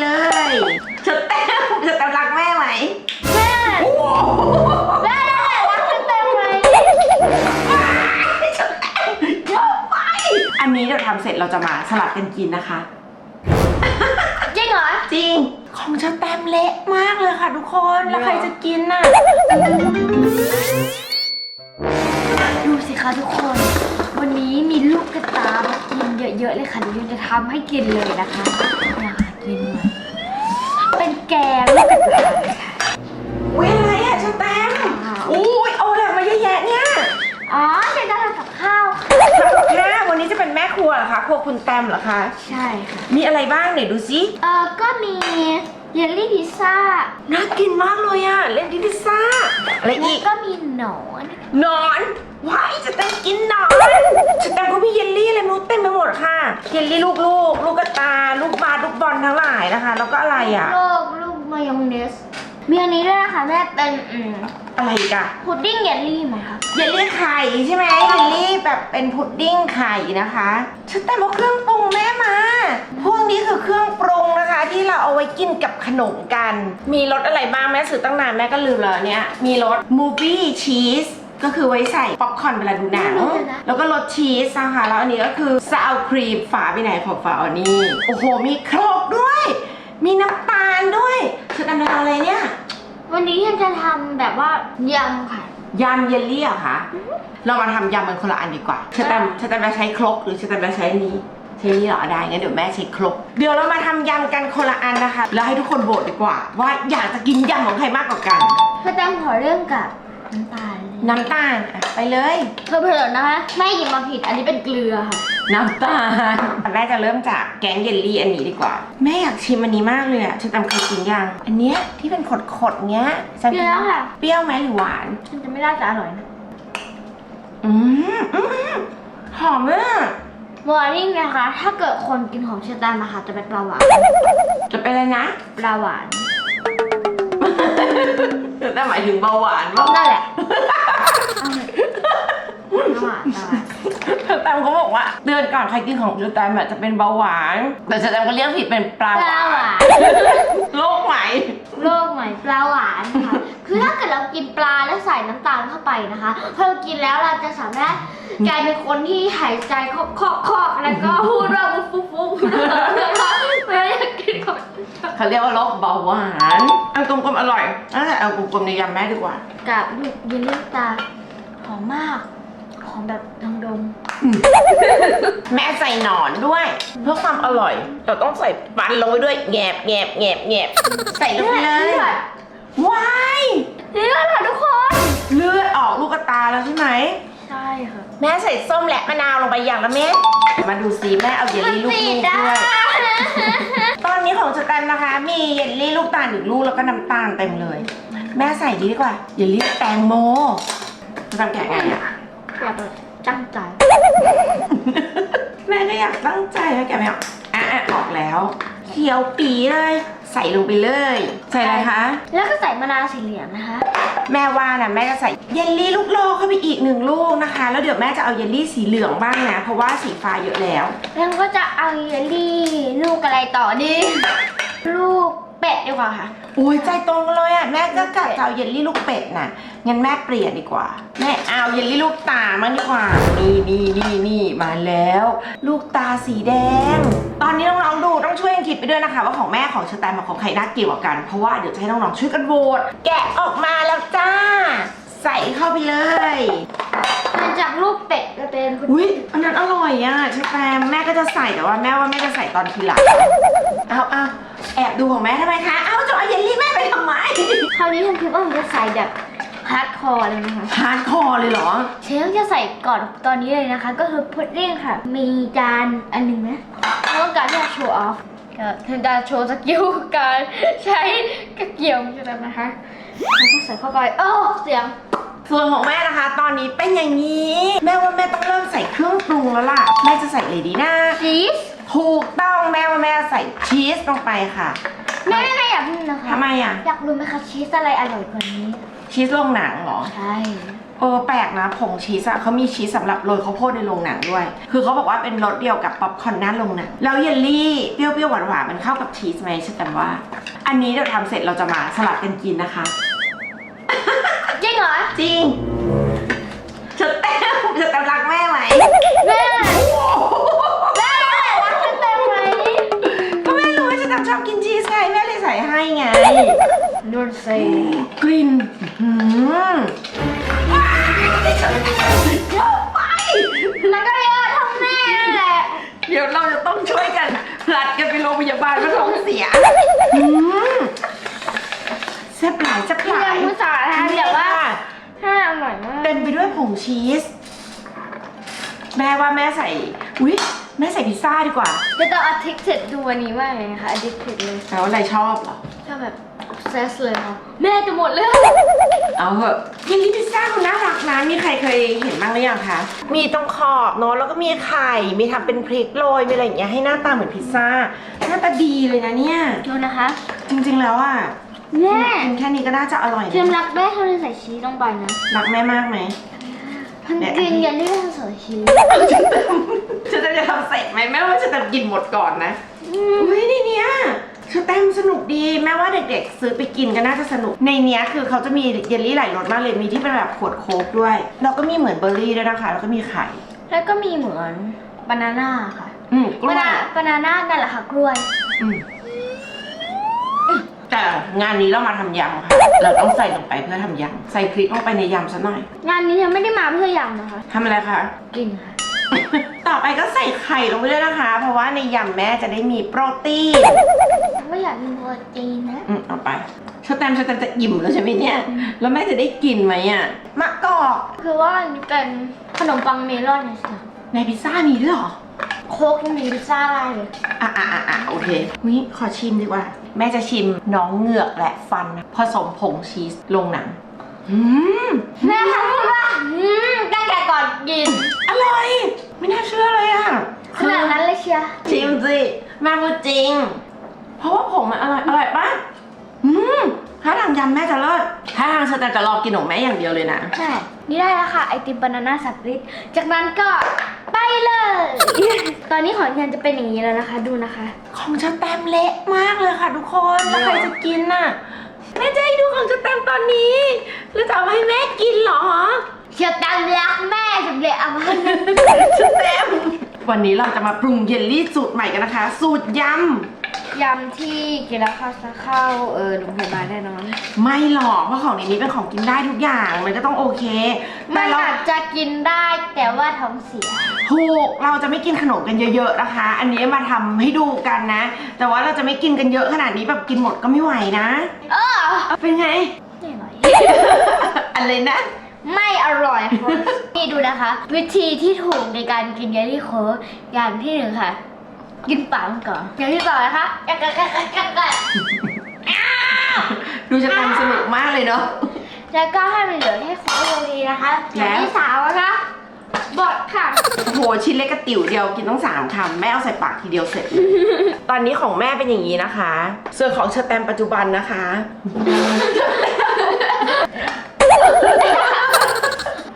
เลยเชอแตมเชอแตมรักแม่ไหมแม่โอ้โหแม่ได้รักเต็มๆไหมเชอแตมเยอะไปอันนี้เดี๋ยวทำเสร็จเราจะมาสลับกันกินนะคะ จริงเหรอ จริง ของเชอแตมเละมากเลยค่ะทุกคน แล้วใครจะกินน่ะ ดูสิคะทุกคน วันนี้มีลูกกระตามากินเยอะๆเลยค่ะเดี๋ยวยูจะทำให้กินเลยนะคะอยากกินมาเป็น แกงลูกกระตาเลยค่ะอุ้ยอะไรอะเชอแตมอุ้ยเอาอะไรมาเยอะแยะเนี่ยอ๋อเดี๋ยวจะทำกับข้าวค่ะทำกับข้าววันนี้จะเป็นแม่ครัวเหรอคะครัวคุณแตมเหรอคะ ใช่ค่ะ มีอะไรบ้างไหนดูสิเออก็มีเยลลี่พิซซ่าน่ากินมากเลยอะเล่นดิพิซซ่าอะไรแล้อีวกก็มีหนอนหนอนว้ายจะต้องกินหนอนจะต้องก็มีเยลลี่อะไรไม่รู้เต็มไปหมดค่ะเยลลี่ลูกลูกลูกกระตา ลูกบาสลูกบอลทั้งหลายนะคะ แล้วก็อะไรอะ โลกลูก มายองเนส มีอันนี้ด้วยนะคะแม่เป็นอืมอะไรอีกอะพุดดิ้งเยลลี่ไหมคะเยลลี่ไข่ใช่ไหมเยลลี่แบบเป็นพุดดิ้งไข่นะคะฉันแต่มาเครื่องปรุงแม่มา พวกนี้คือเครื่องปรุงนะคะ ที่เราเอาไว้กินกับขนมกัน มีรสอะไรบ้างแม่ซื้อตั้งนานแม่ก็ลืมแล้วเนี่ย มีรสมูฟี่ชีสก็คือไว้ใส่ป๊อปคอร์นเวลาดูหนัง แล้วก็รสชีสนะคะ แล้วอันนี้ก็คือซาวครีมฝาไปไหนฝาฝาอันนี้ โอ้โห มีโครกด้วย มีน้ำตาลด้วย ฉันทำอะไรเนี่ยวันนี้ฉันจะทำแบบว่ายำค่ะ ยำเยลลี่เหรอะคะเรามาทำยำมันคนละอันดีกว่าชะแตมชะแตมจะใช้ครกหรือชะแตมจะใช้อันนี้ใช้นี้เหรอได้งั้นเดี๋ยวแม่ใช้ครกเดี๋ยวเรามาทำยำกันคนละอันนะคะ แล้วให้ทุกคนโหวตดีกว่า ว่าอยากจะกินยำของใครมากกว่ากัน พระแตงขอเรื่องกับน้ำตาลเลย น้ำตาลอะไปเลย เพื่อๆนะคะแม่หยิบมาผิดอันนี้เป็นเกลือค่ะ น้ำตาลแม่จะเริ่มจากแกงเยลลี่อันนี้ดีกว่า แม่อยากชิมอันนี้มากเลยอะชะแตมเคยกินยังอันเนี้ยที่เป็นขดๆเงี้ยแซมเปรี้ยวค่ะ เปรี้ยวไหมหรือหวาน ฉันจะไม่น่าจะอร่อยนะอืมอืมอืมหอมมากวอร์นิ่งนะคะ ถ้าเกิดคนกินของเชอร์แตมอะค่ะจะเป็นปลาหวานจะเป็นอะไรนะปลาหวานแต่หมายถึงเบาหวานว่านั่นแหละ แตมเขาบอกว่าเดือนก่อนใครกินของจูแตมอะจะเป็นเบาหวาน แต่จูแตมก็เรียกผิดเป็นปลาปลาหวานโรคไหมโรคใหม่ปลาหวานค่ะ คือถ้าเกิดเรากินปลาแล้วใส่น้ำตาลเข้าไปนะคะพอเรากินแล้วเราจะสามารถกลายเป็นคนที่หายใจเคาะเคาะเคาะแล้วก็พูดว่าฟุ๊บฟุ๊บฟุ๊บนะคะไม่อยากกินของเขาเรียกว่าโรคเบาหวานอันกลมๆอร่อยนั่นแหละเอากลมๆในยำแม่ดีกว่า กับลูกเยลลี่ตา หอมมาก หอมแบบดงดม แม่ใส่หนอนด้วย เพื่อความอร่อย เราต้องใส่ฟันลงไปด้วยแงบแงบแงบแงบใส่ลงไปเลยว้ายนี่แหละค่ะทุกคน เลือดออกลูกกระตาแล้วใช่ไหม ใช่ค่ะแม่ใส่ส้มและมะนาวลงไปอย่างละเม็ดมาดูซิแม่เอาเยลลี่ลูกๆด้วย ตอนนี้ของสแตมนะคะ มีเยลลี่ลูกตาลหนึ่งลูกแล้วก็น้ำตาลเต็มเลย แม่ใส่ดีดีกว่าเยลลี่แตงโม จะทำแกะไงอะอยากแบบจังใจ แม่ก็อยากตั้งใจนะแกะไม่ออกอะอะออกแล้วเขียวปีเลย ใส่ลงไปเลย ใส่อะไรคะ แล้วก็ใส่มะนาวสีเหลืองนะคะ แม่ว่านะแม่จะใส่เยลลี่ลูกโลกเข้าไปอีกหนึ่งลูกนะคะ แล้วเดี๋ยวแม่จะเอาเยลลี่สีเหลืองบ้างนะ เพราะว่าสีฟ้าเยอะแล้ว แล้วก็จะเอาเยลลี่ลูกอะไรต่อดี ลูก เป็ดดีกว่าค่ะ โอ้ยใจตรงกันเลยอะแม่ก็กะจะเอาเยลลี่ลูกเป็ดน่ะงั้นแม่เปลี่ยนดีกว่า แม่เอาเยลลี่ลูกตามันดีกว่า นี่นี่นี่นี่มาแล้ว ลูกตาสีแดง ตอนนี้น้องๆดูต้องช่วยกันคิดไปด้วยนะคะ ว่าของแม่ของเชอแตมกับของใครน่าเกี่ยวกว่ากันเพราะว่าเดี๋ยวจะให้น้องๆช่วยกันโหวตแกะออกมาแล้วจ้า ใส่เข้าไปเลย มันจากลูกเป็ดจะเป็นคุณอุ้ยอันนั้นอร่อยอะเชอแตมแม่ก็จะใส่แต่ว่าแม่ว่าแม่จะใส่ตอนทีหลังเอาเอาแอบดูของแม่ทำไมคะ เอาจะเอาเยลลี่แม่ไปทำไมคราวนี้ฉันคิดว่ามันจะใส่แบบฮาร์ดคอร์เลยนะคะฮาร์ดคอร์เลยเหรอ เชฟจะใส่ก่อนตอนนี้เลยนะคะ ก็คือพุดดิ้งค่ะ มีจานอันหนึ่งนะต้องการที่จะโชว์ออฟก็ถึงจะโชว์สกิลการใช้กระเกี่ยวใช่ไหมนะคะ แล้วก็ใส่เข้าไปโอ้เสียง ส่วนของแม่นะคะ ตอนนี้เป็นอย่างนี้ แม่ว่าแม่ต้องเริ่มใส่เครื่องปรุงแล้วล่ะ แม่จะใส่เลยดีนะชีส ถูกต้องแม่ว่าแม่ใส่ชีสลงไปค่ะแม่ไม่อยากรู้นะคะ ทำไมอะ อยากรู้ไหมคะชีสอะไรอร่อยกว่านี้ ชีสลงหนังเหรอ ใช่โออแปลกนะผงชีสอะเขามีชีสสำหรับโรยข้าวโพดในโรงหนังด้วย คือเขาบอกว่าเป็นรสเดียวกับป๊อปคอร์นหน้าโรงหนังแล้วเยลลี่เปรี้ยวๆหวานๆมันเข้ากับชีสไหมฉันแต่ว่า อันนี้เดี๋ยวทำเสร็จเราจะมาสลับกันกินนะคะ จริงเหรอจริงจะแต้มจะแต้มรักแม่ไหมแม่แม่รักฉันเต็มไหมก็แม่รู้ว่าจะแต้มชอบกินชีสไงแม่เลยใส่ให้ไง นวลเซกลิ่นหืมว้ายฉันเยอะไปมันก็เยอะเทั้งแม่นั่นแหละ เดี๋ยวเราจะต้องช่วยกันผลัดกันไปโรงพยาบาลเพราะท้องเสียหืมแซ่บหลายแซ่บหพี่ลายัยงมุสาทานแต่ว่าถ้าอร่อยมากเต็มไปด้วยผงชีส แม่ว่าแม่ใส่อุ๊ยแม่ใส่พิซซ่าดีกว่าจะต้อง addicted ดูอันนี้มากเลยนะคะ addicted เลยแล้วอะไรชอบเหรอชอบแบบ obsess เลยค่ะแม่จะหมดเลยเอาเหอะยินดีพิซซ่าคุณน่ารักนะมีใครเคยเห็นบ้างหรือยังคะมีตรงขอบเนาะแล้วก็มีไข่มีทำเป็นพริกโรยมีอะไรอย่างเงี้ยให้หน้าตาเหมือนพิซซ่าหน้าตาดีเลยนะเนี่ยดูนะคะ จริงๆแล้วอะ แม่กินแค่นี้ก็น่าจะอร่อยเทียมนะรักแม่เท่าเลยใส่ชีสลงไปนะรักแม่มากไหมทั้งกินยันที่ต้องใส่ชีสฉันจะจะทำเสร็จไหมแม่ว่าฉันจะกินหมดก่อนนะอุ้ยในเนี้ยชแตมสนุกดีแม้ว่าเด็กๆ ซื้อไปกินก็น่าจะสนุก ในเนี้ยคือเขาจะมีเยลลี่หลายรสมากเลยมีที่เป็นแบบขวดโค้กด้วย แล้วก็มีเหมือนเบอร์รี่ด้วยนะคะ แล้วก็มีไข่ แล้วก็มีเหมือนบานาน่าค่ะ อืมกล้บาวยนาบานาน่านั่นแหละค่ะกล้วย อืม แต่งานนี้เรามาทำยำค่ะ เราต้องใส่ลงไปเพื่อทำยำใส่พริกลงไปในยำซะหน่อยงานนี้ยังไม่ได้มาเพื่อยำนะคะ ทำอะไรคะ กินค่ะ ต่อไปก็ใส่ไข่ลงไปด้วยนะคะ เพราะว่าในยำแม่จะได้มีโปรตีน ไม่อยากกินโปรตีนนะอืมเอาไปสแตมสแตมจะอิ่มแล้วใช่ไหมเนี่ย แล้วแม่จะได้กินไหมอะมะกอกคือว่าอันนี้เป็นขนมปังเมลอนเนี่ยสิในพิซซ่ามีด้วยเหรอ โค้กยังมีพิซซ่าได้เลย อะอะอะอะโอเควิขอชิมดีกว่า แม่จะชิมน้องเหงือกและฟันนะผสมผงชีสลงหนังอืมแม่คะพูดว่าอืมตั้งแต่ก่อนกินอร่อย ไม่น่าเชื่อเลยอะขนาดนั้นเลยเชียร์ชิมสิแม่พูดจริง เพราะว่าผงมันอร่อยอร่อยปะอืมถ้าทางยำแม่จะเลิศถ้าทางสแตมจะรอกินของแม่อย่างเดียวเลยนะ ใช่ นี่ได้แล้วค่ะ ไอติมบานาน่าสับลิดจากนั้นก็ ไปเลย ตอนนี้ของเทียนจะเป็นอย่างนี้แล้วนะคะ ดูนะคะ ของชาแตมเละมากเลยค่ะ ทุกคนแล้วใครจะกินน่ะแม่จะให้ดูของชาแตมตอนนี้ แล้วจะเอาให้แม่กินเหรอเชียร์ตามรักแม่สำเร็จเอามาให้แม่ชาแตมวันนี้เราจะมาปรุงเยลลี่สูตรใหม่กันนะคะ สูตรยยำที่กินแล้วเข้าจะเข้าเออโรงพยาบาลแน่นอนำไม่หรอกเพราะของในนี้เป็นของกินได้ทุกอย่างมันก็ต้องโอเค มัแต่นเราอาจจะกินได้ แต่ว่าท้องเสีย ถูกเราจะไม่กินขนมกันเยอะๆนะคะ อันนี้มาทำให้ดูกันนะ แต่ว่าเราจะไม่กินกันเยอะขนาดนี้แบบกินหมดก็ไม่ไหวนะเออเป็นไง ไม่อร่อย อะไรนะ ไม่อร่อยค่ะ นี่ดูนะคะ วิธีที่ถูกในการกินเยลลี่โค้กอย่างที่หนึ่งค่ะ กินเปล่ามันก่อนอย่างที่สองนะคะกัดกัดกัดกัดกัดกัดดูชาแตมสนุกมากเลยเนาะ แล้วก็ให้มันเหลือแค่โค้กตรงนี้นะคะอแล้ย่างวที่สามนะคะ บดค่ะ โหชิ้นเล็กกระติ๋วเดียวกินต้องสามคำแม่เอาใส่ปากทีเดียวเสร็จเลย ตอนนี้ของแม่เป็นอย่างนี้นะคะ ส่วนของเชอร์แตมปัจจุบันนะคะ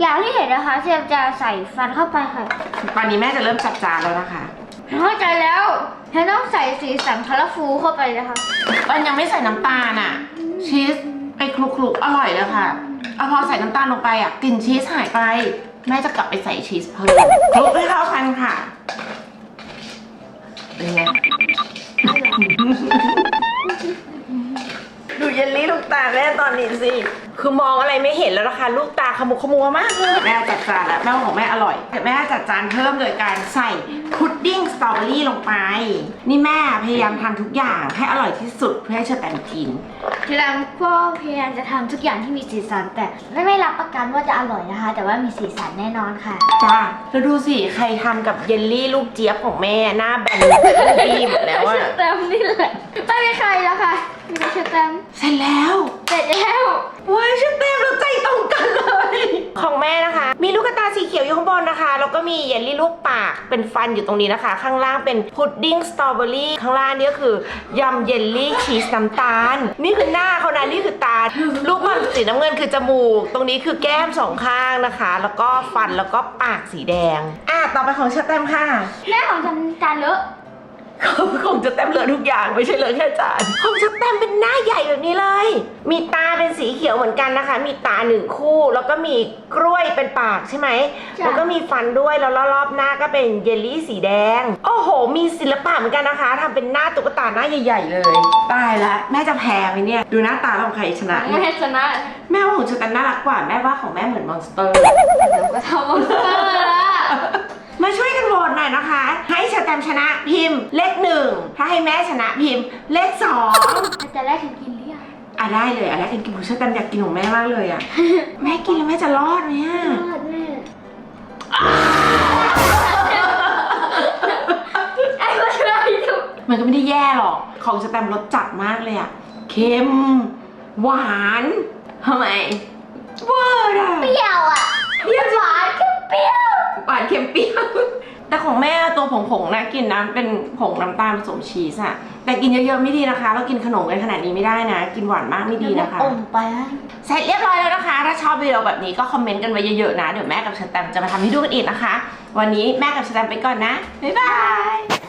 อย่างที่เห็นนะคะเชฟจะใส่ฟันเข้าไปค่ะตอนนี้แม่จะเริ่มจัดจานแล้วนะคะ เข้าใจแล้วฉันต้องใส่สีสันคาราฟูเข้าไปนะคะตอนยังไม่ใส่น้ำตาลอะ ชีสไปคลุกๆ อร่อยเลยค่ะเอาพอใส่น้ำตาลลงไปอะกลิ่นชีสหายไป แม่จะกลับไปใส่ชีสเพิ่มคลุกให้เข้ากันค่ะเป็นไงดูเยลลี่ลูกตาแม่ตอนนี้สิ คือมองอะไรไม่เห็นแล้วนะคะลูกตาขมุกขมัวมากเลยแม่จัดจานแล้วแม่ว่าของแม่อร่อยแต่แม่จัดจานเพิ่มโดยการใส่พุดดิ้งสตรอเบอรี่ลงไป นี่แม่พยายามทำทุกอย่างให้อร่อยที่สุดเพื่อให้เชอแตมกิน ทีหลังก็พยายามจะทำทุกอย่างที่มีสีสัน แต่ไม่ไม่รับประกันว่าจะอร่อยนะคะ แต่ว่ามีสีสันแน่นอนค่ะ จ้าแล้วดูสิ ใครทำกับเยลลี่ลูกเจี๊ยบของแม่หน้าแบนดีหมดแล้วอะเชอร์แตมนี่แหละ ไม่มีใครแล้วค่ะ มีแต่เชอร์แตมเสร็จแล้ว เสร็จแล้ว ว้ายเชอแตมเราใจตรงกันเลย ของแม่นะคะ มีลูกตาสีเขียวอยู่ข้างบนนะคะ แล้วก็มีเยลลี่ลูกปากเป็นฟันอยู่ตรงนี้นะคะ ข้างล่างเป็นพุดดิ้งสตรอเบอรี่ข้างล่างนี่ก็คือยำเยลลี่ชีสน้ำตาล นี่คือหน้าเขานะนี่คือตา ลูกบอลสีน้ำเงินคือจมูก ตรงนี้คือแก้มสองข้างนะคะ แล้วก็ฟันแล้วก็ปากสีแดง อะต่อไปของเชอร์แตมค่ะ แม่ของฉันจานเลอะของจะเต็มเลอะทุกอย่างไม่ใช่เลอะแค่จานของจะเต็มเป็นหน้าใหญ่แบบนี้เลย มีตาเป็น สีเขียวเหมือนกันนะคะ มีตาหนึ่งคู่ แล้วก็มีกล้วยเป็นปากใช่ไหม จ้ะ แล้วก็มีฟันด้วย แล้วรอบๆหน้าก็เป็นเยลลี่สีแดง โอ้โห มีศิลปะเหมือนกันนะคะทำเป็นหน้าตุ๊กตาหน้าใหญ่ๆเลย ตายละแม่จะแพ้ไหมเนี่ย ดูหน้าตาของใครชนะเนี่ยแม่ชนะแม่ว่าของเชอแตมน่ารักกว่า แม่ว่าของแม่เหมือนมอนสเตอร์เดี๋ยวก็ทำมอนสเตอร์ละมาช่วยกันโหวตหน่อยนะคะ ให้เชอแตมชนะพิมพ์เลขหนึ่งถ้าให้แม่ชนะพิมพ์เลขสองแต่แรกฉันกินหรื อยังอะได้เลยอะได้กินกินผมเชื่อแตมอยากกินของแม่มากเลยอะ แม่กินแล้วแม่จะรอดไหมอะรอดแม่ไอ้ก็ช่วยดูมันก็ไม่ได้แย่หรอก ของสแตมรสจัดมากเลยอะ เค็ม หวานทำไมเวอร์อะเปรี้ยวอะเปรี้ยวหวานเปรี้ยว หวานเค็มเปรี้ยว แต่ของแม่ตัวผงผงๆนะกินนะเป็นผงน้ำตาลผสมชีสอะแต่กินเยอะๆไม่ดีนะคะ เรากินขนมกันขนาดนี้ไม่ได้นะ กินหวานมากไม่ดีนะคะ อมไปนะเสร็จเรียบร้อยแล้วนะคะ ถ้าชอบวิดีโอแบบนี้ก็คอมเมนต์กันไว้เยอะๆนะ เดี๋ยวแม่กับเชอแตมจะมาทำให้ดูกันอีกนะคะ วันนี้แม่กับเชอแตมไปก่อนนะ บ๊ายบาย